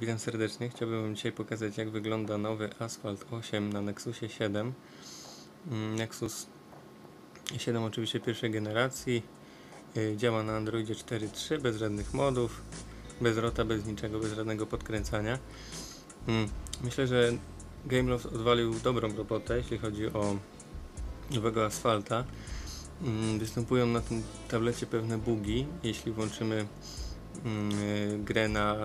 Witam serdecznie. Chciałbym Wam dzisiaj pokazać, jak wygląda nowy Asphalt 8 na Nexusie 7. Mm, Nexus 7 oczywiście pierwszej generacji. Yy, Działa na Androidzie 4.3 bez żadnych modów, bez rota, bez niczego, bez żadnego podkręcania. Mm, Myślę, że Gameloft odwalił dobrą robotę, jeśli chodzi o nowego asfalta. Mm, Występują na tym tablecie pewne bugi, jeśli włączymy y, grę na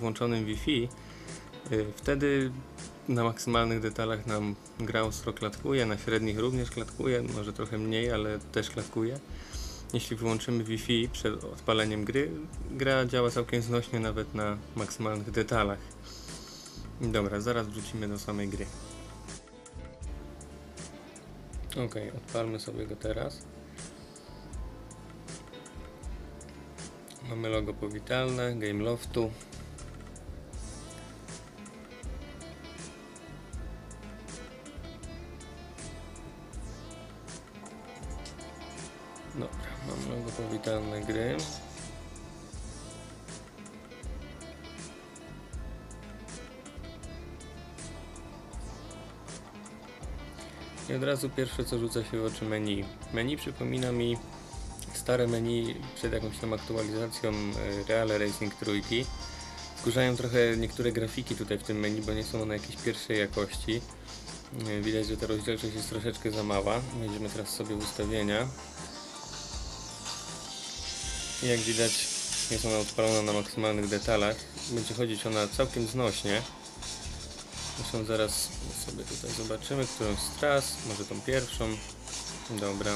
włączonym Wi-Fi, y, wtedy na maksymalnych detalach nam gra ostro klatkuje, na średnich również klatkuje, może trochę mniej, ale też klatkuje. Jeśli wyłączymy Wi-Fi przed odpaleniem gry, gra działa całkiem znośnie nawet na maksymalnych detalach. Dobra, zaraz wrócimy do samej gry. Ok, odpalmy sobie go teraz. Mamy logo powitalne, Gameloftu. Dobra, mam logo powitalne gry. I od razu pierwsze co rzuca się w oczy menu. Menu przypomina mi stare menu przed jakąś tam aktualizacją e, Real Racing trójki. Wkurzają trochę niektóre grafiki tutaj w tym menu, bo nie są one jakiejś pierwszej jakości. E, Widać, że ta rozdzielczość jest troszeczkę za mała. Wejdziemy teraz sobie w ustawienia. I jak widać jest ona odpalona na maksymalnych detalach. Będzie chodzić ona całkiem znośnie. Zresztą zaraz sobie tutaj zobaczymy, którą z tras, może tą pierwszą. Dobra.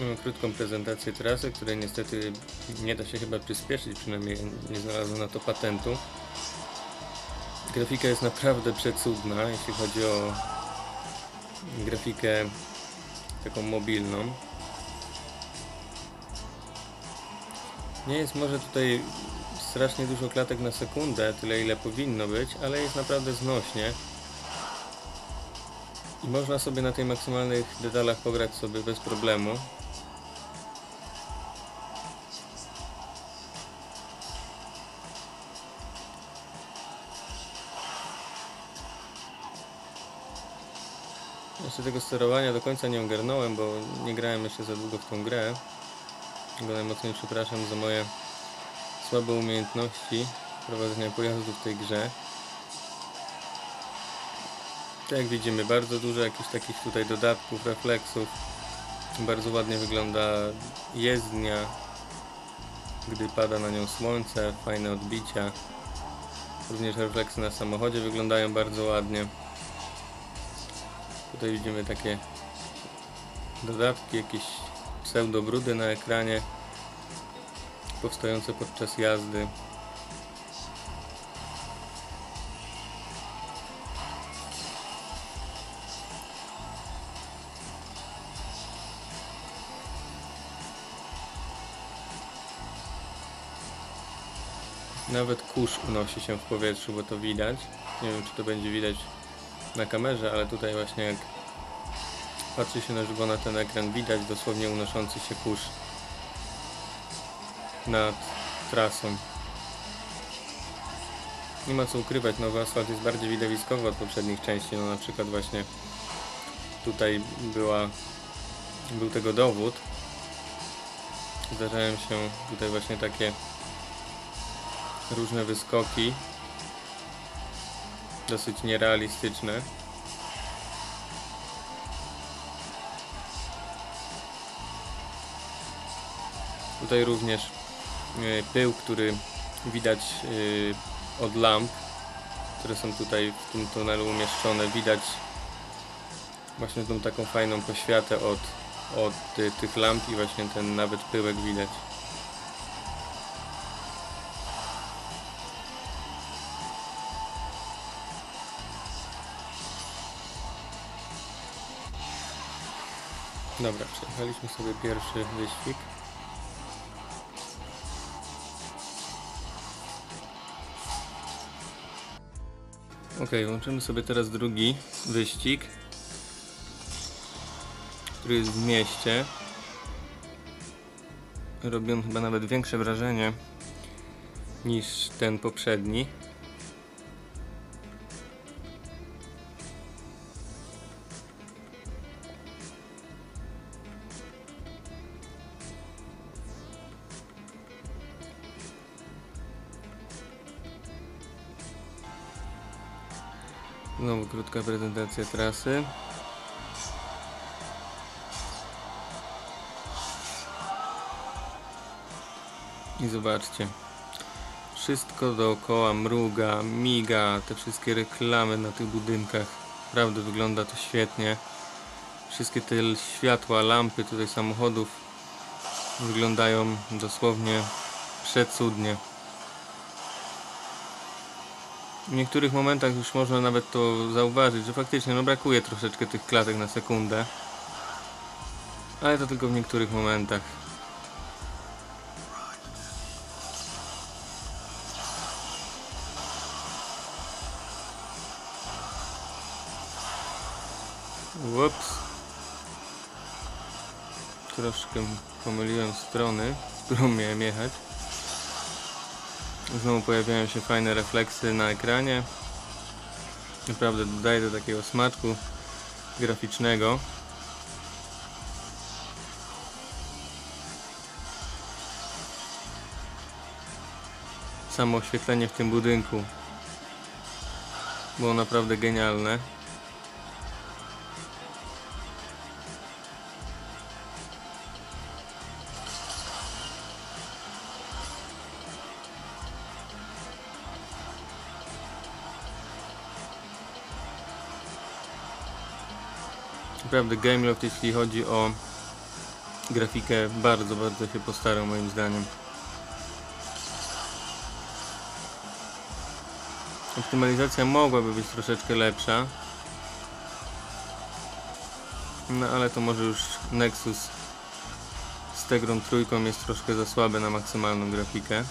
Mam krótką prezentację trasy, której niestety nie da się chyba przyspieszyć, przynajmniej nie znalazłem na to patentu. Grafika jest naprawdę przecudna, jeśli chodzi o grafikę taką mobilną. Nie jest może tutaj strasznie dużo klatek na sekundę, tyle ile powinno być, ale jest naprawdę znośnie. I można sobie na tych maksymalnych detalach pograć sobie bez problemu. Jeszcze tego sterowania do końca nie ogarnąłem, bo nie grałem jeszcze za długo w tą grę. Dlatego najmocniej przepraszam za moje słabe umiejętności prowadzenia pojazdu w tej grze. Jak widzimy, bardzo dużo jakichś takich tutaj dodatków, refleksów. Bardzo ładnie wygląda jezdnia, gdy pada na nią słońce, fajne odbicia. Również refleksy na samochodzie wyglądają bardzo ładnie. Tutaj widzimy takie dodatki, jakieś pseudobrudy na ekranie powstające podczas jazdy. Nawet kurz unosi się w powietrzu, bo to widać. Nie wiem, czy to będzie widać na kamerze, ale tutaj właśnie jak patrzy się na żywo na ten ekran, widać dosłownie unoszący się kurz nad trasą. Nie ma co ukrywać, nowy asfalt jest bardziej widowiskowy od poprzednich części, no na przykład właśnie tutaj była, był tego dowód. Zdarzają się tutaj właśnie takie różne wyskoki, dosyć nierealistyczne. Tutaj również e, pył, który widać e, od lamp, które są tutaj w tym tunelu umieszczone. Widać właśnie tą taką fajną poświatę od, od e, tych lamp i właśnie ten nawet pyłek widać. Dobra, przejechaliśmy sobie pierwszy wyścig. Ok, włączymy sobie teraz drugi wyścig, który jest w mieście. Robi on chyba nawet większe wrażenie niż ten poprzedni. Krótka prezentacja trasy. I zobaczcie. Wszystko dookoła mruga, miga, te wszystkie reklamy na tych budynkach. Naprawdę wygląda to świetnie. Wszystkie te światła, lampy tutaj samochodów wyglądają dosłownie przecudnie. W niektórych momentach już można nawet to zauważyć, że faktycznie no brakuje troszeczkę tych klatek na sekundę. Ale to tylko w niektórych momentach. Ups. Troszkę pomyliłem strony, w którą miałem jechać. Znowu pojawiają się fajne refleksy na ekranie. Naprawdę dodaje do takiego smaczku graficznego. Samo oświetlenie w tym budynku było naprawdę genialne. Naprawdę Gameloft jeśli chodzi o grafikę bardzo, bardzo się postarał moim zdaniem. Optymalizacja mogłaby być troszeczkę lepsza. No ale to może już Nexus z Tegrą trójką jest troszkę za słabe na maksymalną grafikę.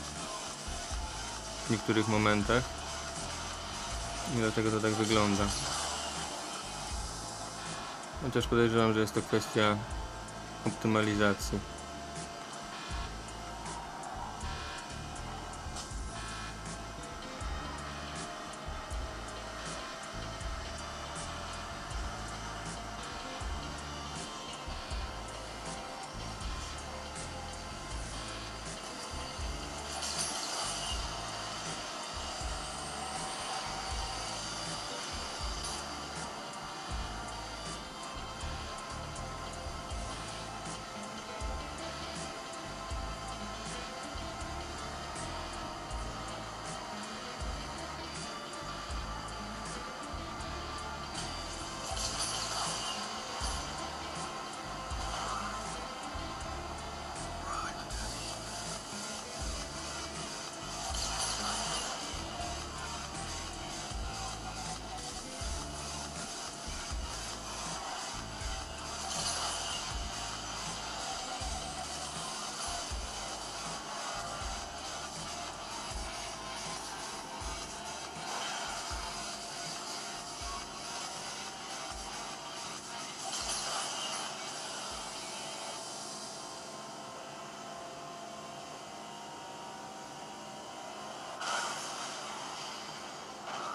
W niektórych momentach. I dlatego to tak wygląda. Chociaż podejrzewam, że jest to kwestia optymalizacji.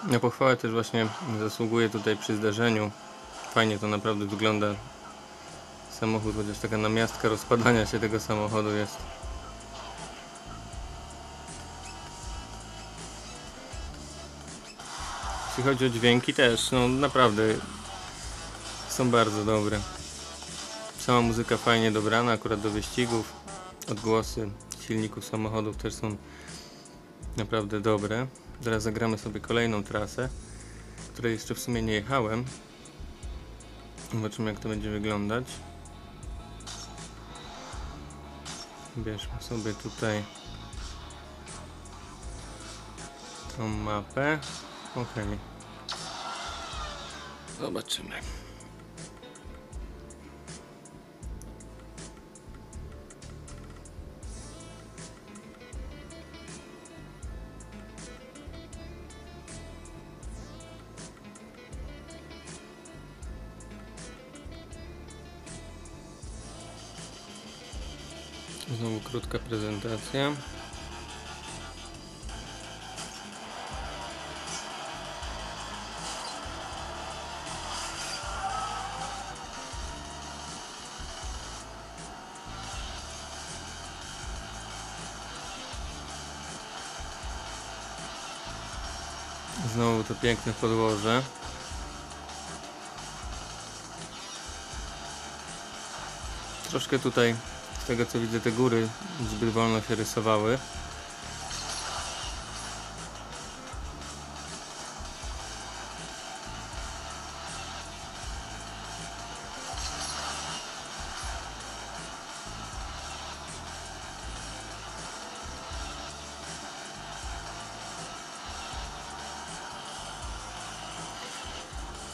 Na pochwałę też właśnie zasługuje tutaj przy zdarzeniu. Fajnie to naprawdę wygląda. Samochód, chociaż taka namiastka rozpadania się tego samochodu jest. Jeśli chodzi o dźwięki też, no naprawdę są bardzo dobre. Sama muzyka fajnie dobrana, akurat do wyścigów. Odgłosy silników samochodów też są naprawdę dobre. Teraz zagramy sobie kolejną trasę, której jeszcze w sumie nie jechałem. Zobaczymy jak to będzie wyglądać. Bierzmy sobie tutaj tą mapę. Ok. Zobaczymy. Znowu krótka prezentacja. Znowu to piękne podłoże. Troszkę tutaj, tego co widzę, te góry zbyt wolno się rysowały.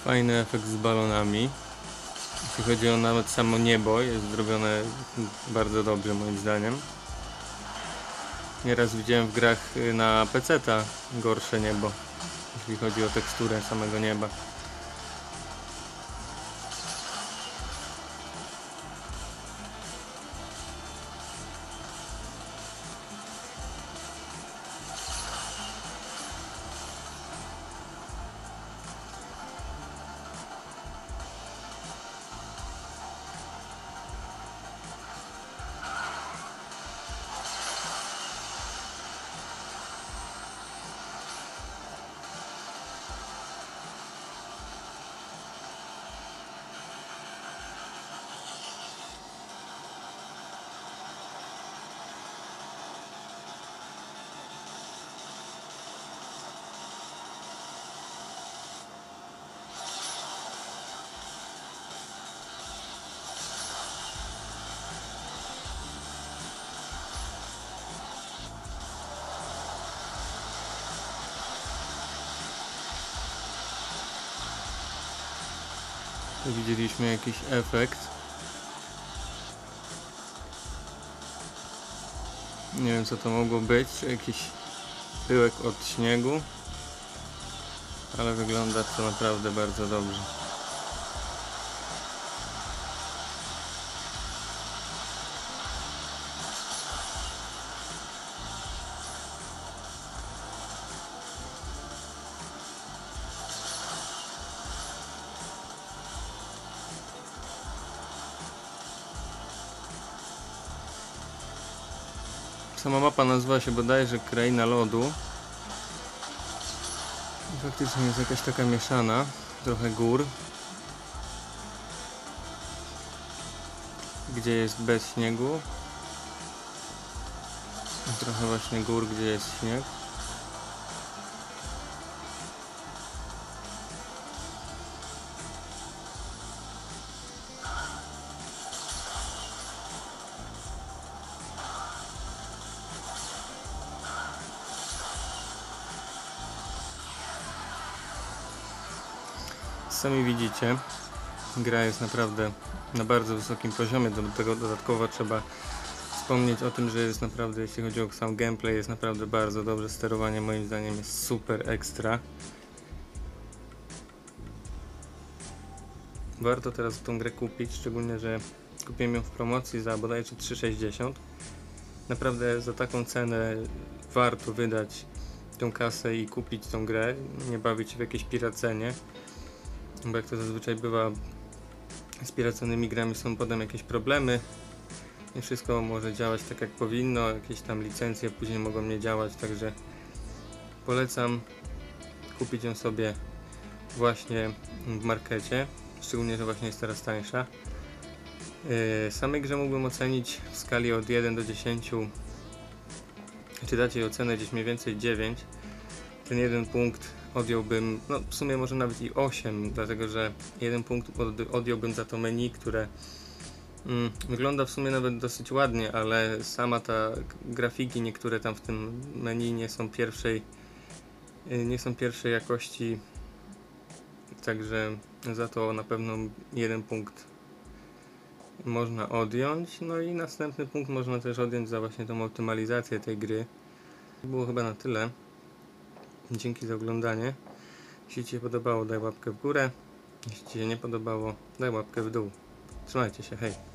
Fajny efekt z balonami. Jeśli chodzi o nawet samo niebo, jest zrobione bardzo dobrze moim zdaniem. Nieraz widziałem w grach y, na PC-ta gorsze niebo, jeśli chodzi o teksturę samego nieba. Widzieliśmy jakiś efekt. Nie wiem co to mogło być, jakiś pyłek od śniegu. Ale wygląda to naprawdę bardzo dobrze. Mapa nazywa się bodajże Kraina Lodu. Faktycznie jest jakaś taka mieszana, trochę gór. Gdzie jest bez śniegu. Trochę właśnie gór, gdzie jest śnieg. Sami widzicie, gra jest naprawdę na bardzo wysokim poziomie. Do tego dodatkowo trzeba wspomnieć o tym, że jest naprawdę, jeśli chodzi o sam gameplay, jest naprawdę bardzo dobrze. Sterowanie moim zdaniem jest super ekstra. Warto teraz tą grę kupić, szczególnie, że kupiłem ją w promocji za bodajże 3,60. Naprawdę za taką cenę warto wydać tą kasę i kupić tą grę, nie bawić się w jakieś piracenie. Bo jak to zazwyczaj bywa z piraconymi grami są potem jakieś problemy. Nie wszystko może działać tak jak powinno, jakieś tam licencje później mogą nie działać, także polecam kupić ją sobie właśnie w markecie, szczególnie, że właśnie jest teraz tańsza. Yy, samej grze mógłbym ocenić w skali od 1 do 10, czy dać jej ocenę gdzieś mniej więcej 9. Ten jeden punkt odjąłbym, no w sumie może nawet i 8, dlatego że jeden punkt od, odjąłbym za to menu, które mm, wygląda w sumie nawet dosyć ładnie, ale sama ta grafiki, niektóre tam w tym menu nie są pierwszej y, nie są pierwszej jakości, także za to na pewno jeden punkt można odjąć, no i następny punkt można też odjąć za właśnie tą optymalizację tej gry. Było chyba na tyle. Dzięki za oglądanie. Jeśli Ci się podobało, daj łapkę w górę. Jeśli Ci się nie podobało, daj łapkę w dół. Trzymajcie się, hej!